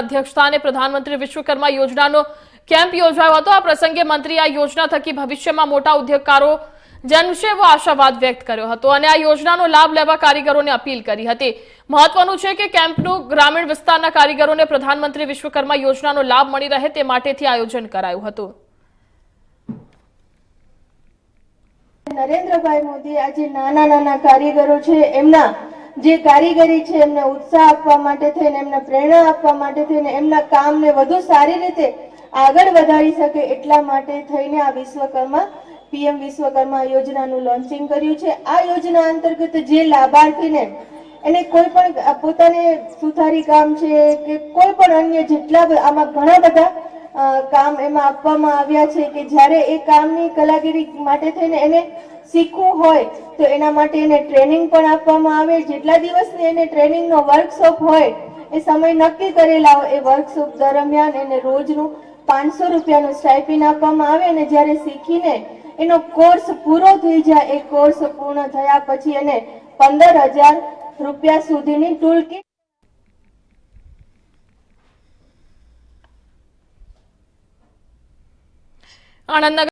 અધ્યક્ષસ્થાને પ્રધાનમંત્રી વિશ્વકર્મા યોજનાનો કેમ્પ યોજાયો હતો. આ પ્રસંગે મંત્રી આ યોજના થકી ભવિષ્યમાં મોટા ઉદ્યોગકારો જન્મશે એવો આશાવાદ વ્યક્ત કર્યો હતો અને આ યોજનાનો લાભ લેવા કારીગરોને અપીલ કરી હતી. મહત્વનું છે કે કેમ્પનું ગ્રામીણ વિસ્તારના કારીગરોને પ્રધાનમંત્રી વિશ્વકર્મા યોજનાનો લાભ મળી રહે તે માટેથી આયોજન કરાયું હતું. નરેન્દ્રભાઈ મોદી આજે નાના નાના કારીગરો છે. એમના જે કારીગરી છે એમને ઉત્સાહ આપવા માટે થઈને, એમને પ્રેરણા આપવા માટે થઈને, એમના કામને વધુ સારી રીતે આગળ વધારી શકે એટલા માટે થઈને આ વિશ્વકર્મા, પીએમ વિશ્વકર્મા યોજનાનું લોન્ચિંગ કર્યું છે. આ યોજના અંતર્ગત જે લાભાર્થીને એને કોઈ પણ, પોતાને સુથારી કામ છે કે કોઈ પણ અન્ય જેટલા આમાં ઘણા બધા કામ એમાં આપવામાં આવ્યા છે કે જ્યારે એ કામની કલાગીરી માટે થઈને એને શીખવું હોય, તો એના માટે એને ટ્રેનિંગ પણ આપવામાં આવે. જેટલા દિવસની એને ટ્રેનિંગનો વર્કશોપ હોય, એ સમય નક્કી કરેલા હોય, એ વર્કશોપ દરમિયાન એને રોજનું પાંચસો રૂપિયાનું સ્ટાઇપિન આપવામાં આવે અને જ્યારે શીખીને એનો કોર્સ પૂરો થઈ જાય, એ કોર્સ પૂર્ણ થયા પછી એને પંદર હજાર રૂપિયા સુધીની ટૂલ આણંદનગર